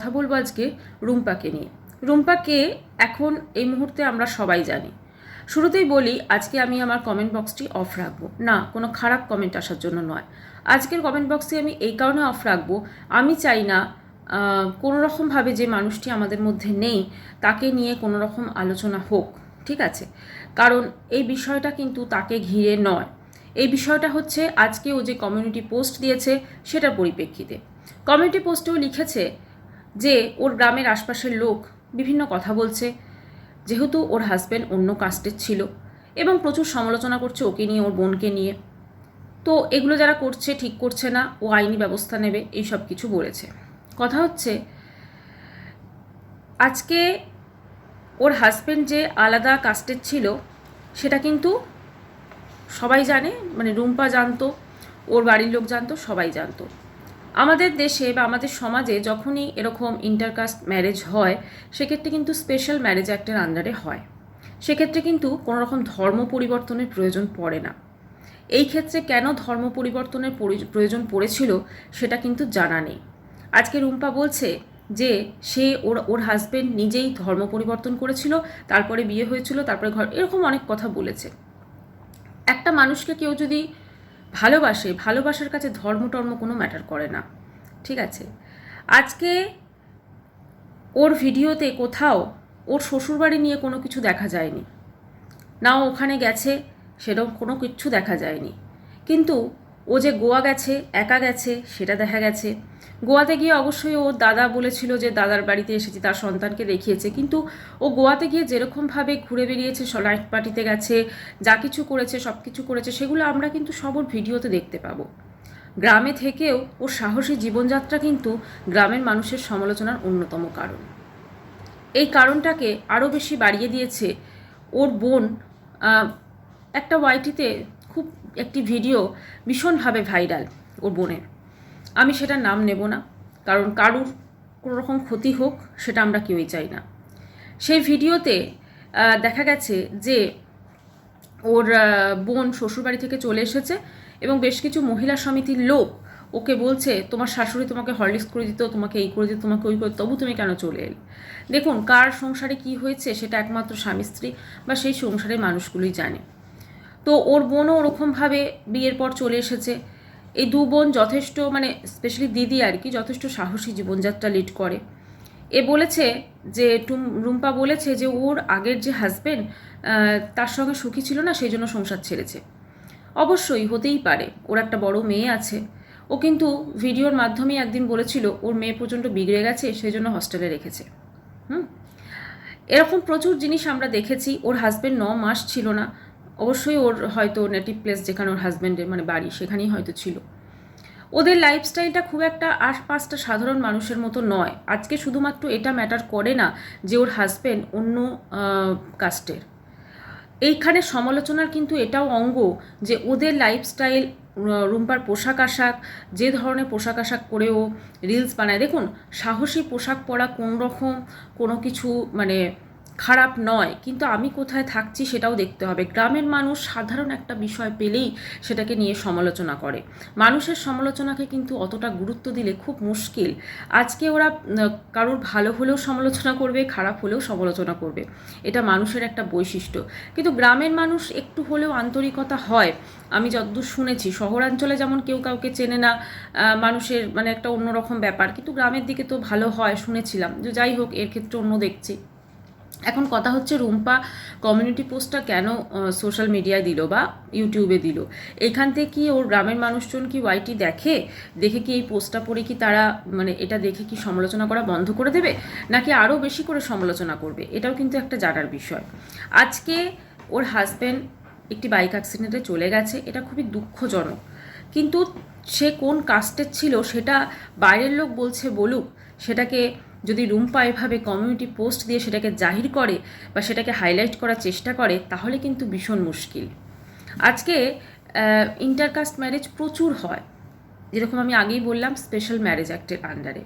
কথা বলব আজকে রুম্পাকে নিয়ে। রুম্পাকে এখন এই মুহূর্তে আমরা সবাই জানি। শুরুতেই বলি, আজকে আমি আমার কমেন্ট বক্সটি অফ রাখব। না, কোনো খারাপ কমেন্ট আসার জন্য নয়। আজকের কমেন্ট বক্সটি আমি এই কারণে অফ রাখব, আমি চাই না কোনো রকমভাবে যে মানুষটি আমাদের মধ্যে নেই, তাকে নিয়ে কোনো রকম আলোচনা হোক, ঠিক আছে? কারণ এই বিষয়টা কিন্তু তাকে ঘিরে নয়। এই বিষয়টা হচ্ছে, আজকে ও যে কমিউনিটি পোস্ট দিয়েছে, সেটার পরিপ্রেক্ষিতে। কমিউনিটি পোস্টেও লিখেছে যে ওর গ্রামের আশপাশের লোক বিভিন্ন কথা বলছে। যেহেতু ওর হাজব্যান্ড অন্য কাস্টের ছিল এবং প্রচুর সমালোচনা করছে ওকে নিয়ে, ওর বোনকে নিয়ে। তো এগুলো যারা করছে, ঠিক করছে না, ও আইনি ব্যবস্থা নেবে, এই সব কিছু বলেছে। কথা হচ্ছে, আজকে ওর হাজব্যান্ড যে আলাদা কাস্টের ছিল, সেটা কিন্তু সবাই জানে মানে রুম্পা জানতো, ওর বাড়ির লোক জানতো, সবাই জানতো। আমাদের দেশে বা আমাদের সমাজে যখনই এরকম ইন্টারকাস্ট ম্যারেজ হয়, সেক্ষেত্রে কিন্তু স্পেশাল ম্যারেজ অ্যাক্টের আন্ডারে হয়। সেক্ষেত্রে কিন্তু কোনো রকম ধর্ম পরিবর্তনের প্রয়োজন পড়ে না। এই ক্ষেত্রে কেন ধর্ম পরিবর্তনের পরি- প্রয়োজন পড়েছিল, সেটা কিন্তু জানা নেই। আজকে রুম্পা বলছে যে, সে ওর ওর হাজবেন্ড নিজেই ধর্ম পরিবর্তন করেছিল, তারপরে বিয়ে হয়েছিল, তারপরে ঘর, এরকম অনেক কথা বলেছে। একটা মানুষকে কেউ যদি ভালোবাসে, ভালোবাসার কাছে ধর্ম টর্ম কোনো ম্যাটার করে না। ঠিক আছে? আজকে ওর ভিডিওতে কোথাও ওর শ্বশুরবাড়ি নিয়ে কোনো কিছু দেখা যায়নি। না ওখানে গেছে, সেরকম কোনো কিছু দেখা যায়নি। কিন্তু ও যে গোয়া গেছে, একা গেছে, সেটা দেখা গেছে। গোয়াতে গিয়ে অবশ্যই ওর দাদা বলেছিল যে দাদার বাড়িতে এসেছি, তার সন্তানকে দেখিয়েছে। কিন্তু ও গোয়াতে গিয়ে যেরকমভাবে ঘুরে বেরিয়েছে নাইট পার্টিতে গেছে, যা কিছু করেছে, সব কিছু করেছে, সেগুলো আমরা কিন্তু সব ওর ভিডিওতে দেখতে পাবো। গ্রামে থেকেও ওর সাহসী জীবনযাত্রা কিন্তু গ্রামের মানুষের সমালোচনার অন্যতম কারণ। এই কারণটাকে আরও বেশি বাড়িয়ে দিয়েছে ওর বোন একটা ওয়াইটিতে একটি ভিডিও ভীষণভাবে ভাইরাল ওর বোনের। আমি সেটার নাম নেব না, কারণ কারুর কোনো রকম ক্ষতি হোক সেটা আমরা কেউই চাই না। সেই ভিডিওতে দেখা গেছে যে ওর বোন শ্বশুরবাড়ি থেকে চলে এসেছে এবং বেশ কিছু মহিলা সমিতির লোক ওকে বলছে, তোমার শাশুড়ি তোমাকে হরলিক্স করে দিত, তোমাকে এই করে দিত, তোমাকে ওই করে তবু তুমি কেন চলে এলে? দেখুন, কার সংসারে কি হয়েছে সেটা একমাত্র স্বামী স্ত্রী বা সেই সংসারের মানুষগুলোই জানে। তো ওর বোনও ওরকমভাবে বিয়ের পর চলে এসেছে। এই দু বোন যথেষ্ট মানে স্পেশালি দিদি আর কি, যথেষ্ট সাহসী জীবনযাত্রা লিড করে। এ বলেছে যে, টুম, রুম্পা বলেছে যে, ওর আগের যে হাজবেন্ড তার সঙ্গে সুখী ছিল না, সেই জন্য সংসার ছেড়েছে। অবশ্যই হতেই পারে, ওর একটা বড় মেয়ে আছে। ও কিন্তু ভিডিওর মাধ্যমেই একদিন বলেছিল, ওর মেয়ে প্রচণ্ড বিগড়ে গেছে, সেই জন্য হস্টেলে রেখেছে। হুম? এরকম প্রচুর জিনিস আমরা দেখেছি, ওর হাজবেন্ড ন মাস ছিল না। অবশ্যই ওর হয়তো নেটিভ প্লেস যেখানে ওর হাজব্যান্ডের মানে বাড়ি সেখানেই হয়তো ছিল। ওদের লাইফস্টাইলটা খুব একটা আশ পাঁচটা সাধারণ মানুষের মতো নয়। আজকে শুধুমাত্র এটা ম্যাটার করে না যে ওর হাজব্যান্ড অন্য কাস্টের এইখানে সমালোচনার কিন্তু এটাও অঙ্গ যে ওদের লাইফস্টাইল রুম্পার পোশাক আশাক, যে ধরনের পোশাক আশাক করে ও রিলস বানায়। দেখুন, সাহসী পোশাক পরা কোন রকম কোনো কিছু মানে খারাপ নয়, কিন্তু আমি কোথায় থাকছি সেটাও দেখতে হবে। গ্রামের মানুষ সাধারণ একটা বিষয় পেলেই সেটাকে নিয়ে সমালোচনা করে। মানুষের সমালোচনাকে কিন্তু অতটা গুরুত্ব দিলে খুব মুশকিল। আজকে ওরা কারোর ভালো হলেও সমালোচনা করবে, খারাপ হলেও সমালোচনা করবে। এটা মানুষের একটা বৈশিষ্ট্য। কিন্তু গ্রামের মানুষ একটু হলেও আন্তরিকতা হয়। আমি যতদূর শুনেছি, শহরাঞ্চলে যেমন কেউ কাউকে চেনে না মানুষের মানে একটা অন্যরকম ব্যাপার। কিন্তু গ্রামের দিকে তো ভালো হয়, শুনেছিলাম। যে যাই হোক, এর ক্ষেত্রে অন্য দেখছি। এখন কথা হচ্ছে রুম্পা কমিউনিটি পোস্টটা কেন সোশ্যাল মিডিয়ায় দিল বা ইউটিউবে দিল? এখান থেকে কি ওর গ্রামের মানুষজন কি ওয়াইটি দেখে? দেখে কি এই পোস্টটা পড়ে কি তারা মানে এটা দেখে কি সমালোচনা করা বন্ধ করে দেবে? নাকি আরও বেশি করে সমালোচনা করবে? এটাও কিন্তু একটা জানার বিষয়। আজকে ওর হাজব্যান্ড একটি বাইক অ্যাক্সিডেন্টে চলে গেছে, এটা খুবই দুঃখজনক। কিন্তু সে কোন কাস্টের ছিল সেটা বাইরের লোক বলছে বলুক, সেটাকে যদি রুম্পা এভাবে কমিউনিটি পোস্ট দিয়ে সেটাকে জাহির করে বা সেটাকে হাইলাইট করার চেষ্টা করে, তাহলে কিন্তু ভীষণ মুশকিল। আজকে ইন্টারকাস্ট ম্যারেজ প্রচুর হয়। যেরকম আমি আগেই বললাম স্পেশাল ম্যারেজ অ্যাক্টের আন্ডারে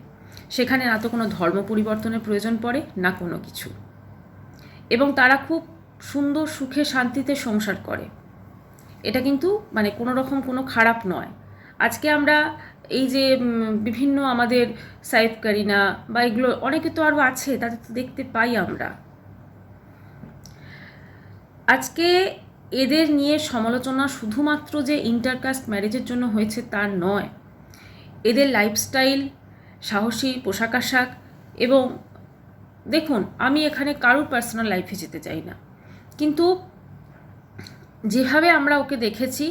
সেখানে না তো কোনো ধর্ম পরিবর্তনের প্রয়োজন পড়ে, না কোনো কিছু। এবং তারা খুব সুন্দর সুখে শান্তিতে সংসার করে। এটা কিন্তু মানে কোনো রকম কোনো খারাপ নয়। আজকে আমরা এই যে বিভিন্ন আমাদের সাইফ কারিনা বা এগুলো অনেকে তো আরও আছে, তাদের তো দেখতে পাই আমরা। আজকে এদের নিয়ে সমালোচনা শুধুমাত্র যে ইন্টারকাস্ট ম্যারেজের জন্য হয়েছে তা নয়। এদের লাইফস্টাইল, সাহসী, পোশাক আশাক এবং দেখুন, আমি এখানে কারোর পার্সোনাল লাইফে যেতে চাই না। কিন্তু যেভাবে আমরা ওকে দেখেছি,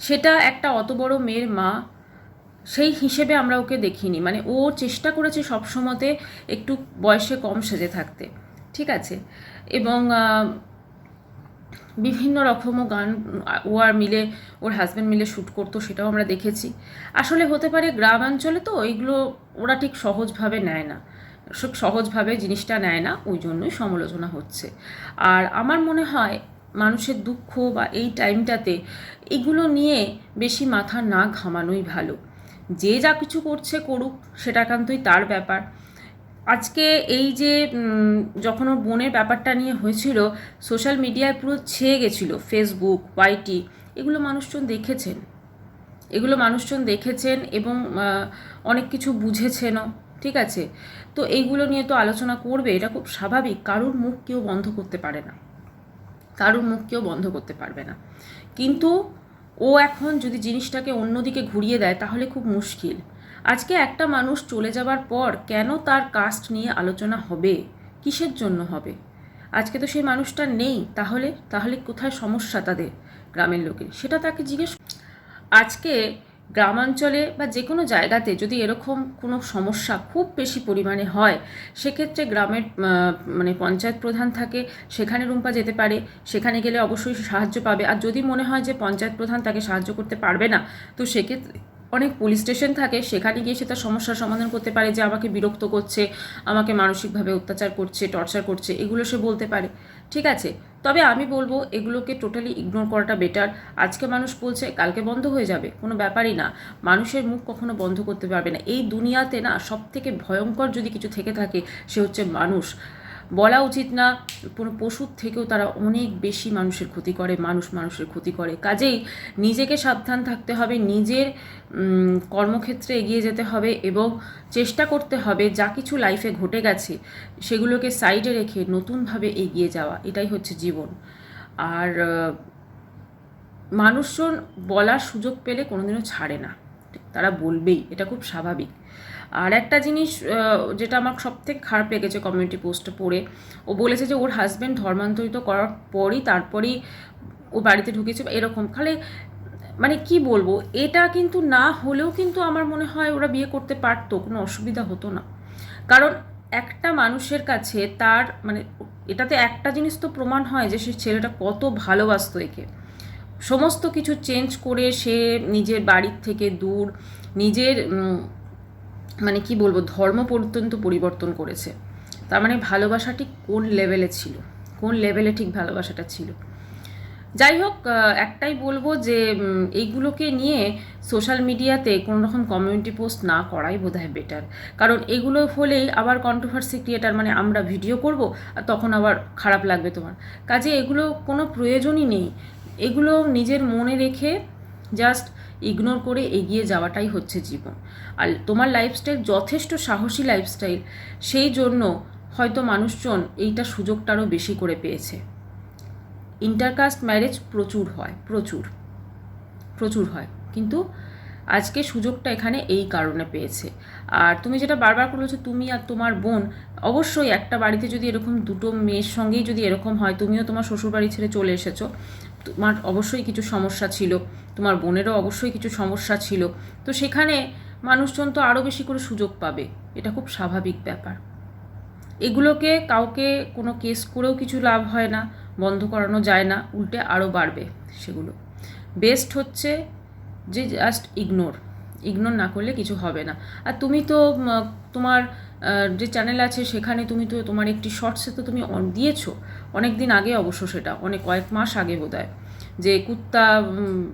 সেটা একটা অত বড় মেয়ের মা সেই হিসেবে আমরা ওকে দেখিনি। মানে ও চেষ্টা করেছে সবসময়তে একটু বয়সে কম সেজে থাকতে। ঠিক আছে? এবং বিভিন্ন রকমও গান ও আর মিলে, ওর হাজব্যান্ড মিলে শ্যুট করতো, সেটাও আমরা দেখেছি। আসলে হতে পারে গ্রামাঞ্চলে তো এইগুলো ওরা ঠিক সহজভাবে নেয় না। সব সহজভাবে জিনিসটা নেয় না, ওই জন্যই সমালোচনা হচ্ছে। আর আমার মনে হয় মানুষের দুঃখ বা এই টাইমটাতে এগুলো নিয়ে বেশি মাথা না ঘামানোই ভালো। যে যা কিছু করছে করুক, সেটা একান্তই তার ব্যাপার। আজকে এই যে যখন ওর বোনের ব্যাপারটা নিয়ে হয়েছিল, সোশ্যাল মিডিয়ায় পুরো ছেয়ে গেছিল, ফেসবুক, ওয়াইটি, এগুলো মানুষজন দেখেছেন। এগুলো মানুষজন দেখেছেন এবং অনেক কিছু বুঝেছেনও, ঠিক আছে? তো এইগুলো নিয়ে তো আলোচনা করবে, এটা খুব স্বাভাবিক। কারোর মুখ কেউ বন্ধ করতে পারে না। কারোর মুখ কেউ বন্ধ করতে পারবে না। কিন্তু ও এখন যদি জিনিসটাকে অন্যদিকে ঘুরিয়ে দেয়, তাহলে খুব মুশকিল। আজকে একটা মানুষ চলে যাবার পর কেন তার কাস্ট নিয়ে আলোচনা হবে? কিসের জন্য হবে? আজকে তো সেই মানুষটা নেই, তাহলে? তাহলে কোথায় সমস্যা তাদের গ্রামের লোকের। সেটা তাকে জিজ্ঞেস আজকে গ্রামাঞ্চলে বা যে কোনো জায়গাতে যদি এরকম কোনো সমস্যা খুব বেশি পরিমাণে হয়, সেক্ষেত্রে গ্রামের মানে পঞ্চায়েত প্রধান থাকে, সেখানে রুম্পা যেতে পারে, সেখানে গেলে অবশ্যই সাহায্য পাবে। আর যদি মনে হয় যে পঞ্চায়েত প্রধান তাকে সাহায্য করতে পারবে না, তো সেক্ষেত্রে অনেক পুলিশ স্টেশন থাকে, সেখানে গিয়ে সে তার সমস্যার সমাধান করতে পারে যে আমাকে বিরক্ত করছে, আমাকে মানসিকভাবে অত্যাচার করছে, টর্চার করছে, এগুলো সে বলতে পারে। ঠিক আছে, তবে আমি বলব এগুলোকে টোটালি ইগনোর করাটা বেটার। আজকে মানুষ বলছে, কালকে বন্ধ হয়ে যাবে, কোনো ব্যাপারই না। মানুষের মুখ কখনো বন্ধ করতে পারবে না। এই দুনিয়াতে না সব থেকে ভয়ঙ্কর যদি কিছু থেকে থাকে, সে হচ্ছে মানুষ। বলা উচিত না, কোনো পশুর থেকেও তারা অনেক বেশি মানুষের ক্ষতি করে, মানুষ মানুষের ক্ষতি করে। কাজেই নিজেকে সাবধান থাকতে হবে, নিজের কর্মক্ষেত্রে এগিয়ে যেতে হবে এবং চেষ্টা করতে হবে যা কিছু লাইফে ঘটে গেছে, সেগুলোকে সাইডে রেখে নতুনভাবে এগিয়ে যাওয়া, এটাই হচ্ছে জীবন। আর মানুষজন বলার সুযোগ পেলে কোনোদিনও ছাড়ে না। তারা বলবেই, এটা খুব স্বাভাবিক। আর একটা জিনিস যেটা আমার সব থেকে খারাপ লেগেছে কমিউনিটি পোস্টে পড়ে, ও বলেছে যে ওর হাজব্যান্ড ধর্মান্তরিত করার পরই তারপরেই ও বাড়িতে ঢুকেছে, এরকম। খালি মানে কি বলব, এটা কিন্তু না হলেও কিন্তু আমার মনে হয় ওরা বিয়ে করতে পারতো, কোনো অসুবিধা হতো না। কারণ একটা মানুষের কাছে তার মানে এটাতে একটা জিনিস তো প্রমাণ হয় যে সে ছেলেটা কত ভালোবাসতো একে। সমস্ত কিছু চেঞ্জ করে সে নিজের বাড়ির থেকে দূর, নিজের মানে কি বলব, ধর্ম পর্যন্ত পরিবর্তন করেছে। তার মানে ভালোবাসা ঠিক কোন লেভেলে ছিল? কোন লেভেলে ঠিক ভালোবাসাটা ছিল? যাই হোক একটাই বলব যে এইগুলোকে নিয়ে সোশ্যাল মিডিয়াতে কোনো রকম কমিউনিটি পোস্ট না করাই বোধহয় বেটার কারণ এগুলো হলেই আবার কন্ট্রোভার্সি ক্রিয়েটার মানে আমরা ভিডিও করব, আর তখন আবার খারাপ লাগবে তোমার। কাজে এগুলো কোনো প্রয়োজনই নেই। এগুলো নিজের মনে রেখে জাস্ট ইগনোর করে এগিয়ে যাওয়াটাই হচ্ছে জীবন। আর তোমার লাইফস্টাইল যথেষ্ট সাহসী লাইফস্টাইল সেই জন্য হয়তো মানুষজন এইটা সুযোগটারও বেশি করে পেয়েছে। ইন্টারকাস্ট ম্যারেজ প্রচুর হয়, প্রচুর প্রচুর হয়। কিন্তু আজকে সুযোগটা এখানে এই কারণে পেয়েছে। আর তুমি যেটা বারবার বলছো, তুমি আর তোমার বোন, অবশ্যই একটা বাড়িতে যদি এরকম দুটো মেয়ের সঙ্গেই যদি এরকম হয়, তুমিও তোমার শ্বশুর বাড়ি ছেড়ে চলে এসেছ তোমার অবশ্যই কিছু সমস্যা ছিল, তোমার বোনেরও অবশ্যই কিছু সমস্যা ছিল। তো সেখানে মানুষজন তো আরও বেশি করে সুযোগ পাবে, এটা খুব স্বাভাবিক ব্যাপার। এগুলোকে কাউকে কোনো কেস করেও কিছু লাভ হয় না, বন্ধ করানো যায় না, উল্টে আরও বাড়বে সেগুলো। বেস্ট হচ্ছে যে জাস্ট ইগনোর ইগনোর না করলে কিছু হবে না। আর তুমি তো তোমার যে চ্যানেল আছে সেখানে তুমি তো তোমার একটি শর্টসে তো তুমি দিয়েছ। অনেক দিন আগে অবশ্য সেটা অনেক কয়েক মাস আগে বোধহয়। যে কুত্তা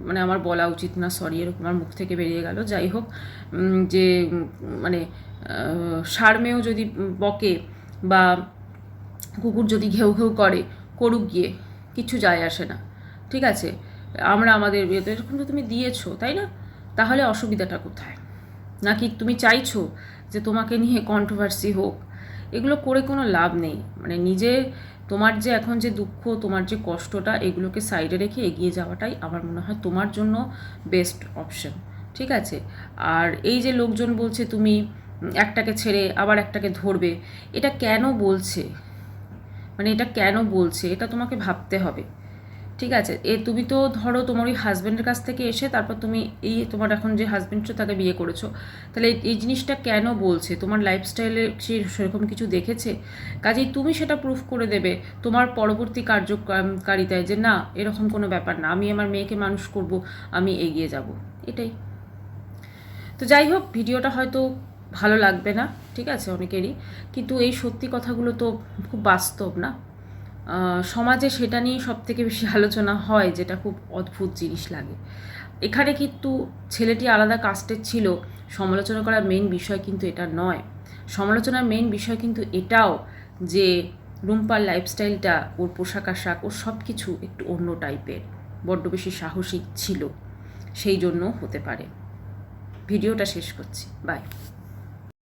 মানে আমার বলা উচিত না সরি এরকম আমার মুখ থেকে বেরিয়ে গেল। যাই হোক যে মানে আহ, সারমেয় যদি বকে বা কুকুর যদি ঘেউ ঘেউ করে করুক গিয়ে কিছু যায় আসে না। ঠিক আছে? আমরা আমাদের বিয়েতে এরকম তো তুমি দিয়েছ তাই না? তাহলে অসুবিধাটা কোথায়? নাকি তুমি চাইছো যে তোমাকে নিয়ে কন্ট্রোভার্সি হোক? এগুলো করে কোনো লাভ নেই। মানে নিজে তোমার যে এখন যে দুঃখ, তোমার যে কষ্টটা, এগুলোকে সাইডে রেখে এগিয়ে যাওয়াটাই আমার মনে হয় তোমার জন্য বেস্ট অপশন ঠিক আছে? আর এই যে লোকজন বলছে তুমি একটাকে ছেড়ে আবার একটাকে ধরবে, এটা কেন বলছে? মানে এটা কেন বলছে? এটা তোমাকে ভাবতে হবে। ঠিক আছে, এ তুমি তো ধরো তোমার ওই হাজব্যান্ডের কাছ থেকে এসে তারপর তুমি এই তোমার এখন যে হাজব্যান্ড তাকে বিয়ে করেছ, তাহলে এই- জিনিসটা কেন বলছে? তোমার লাইফস্টাইলে সে সেরকম কিছু দেখেছে? কাজেই তুমি সেটা প্রুফ করে দেবে তোমার পরবর্তী কার্যকারিতায় যে না, এরকম কোনো ব্যাপার না, আমি আমার মেয়েকে মানুষ করব, আমি এগিয়ে যাব। এটাই। তো যাই হোক, ভিডিওটা হয়তো ভালো লাগবে না, ঠিক আছে অনেকেরই, কিন্তু এই সত্যি কথাগুলো তো খুব বাস্তব না। সমাজে সেটা নিয়ে সব থেকে বেশি আলোচনা হয়, যেটা খুব অদ্ভুত জিনিস লাগে। এখানে কিন্তু ছেলেটি আলাদা কাস্টের ছিল, সমালোচনা করার মেন বিষয় কিন্তু এটা নয়। সমালোচনার মেন বিষয় কিন্তু এটাও যে রুম্পার লাইফস্টাইলটা ওর পোশাক আশাক, ওর সব কিছু একটু অন্য টাইপের বড্ড বেশি সাহসী ছিল, সেই জন্য হতে পারে। ভিডিওটা শেষ করছি। বাই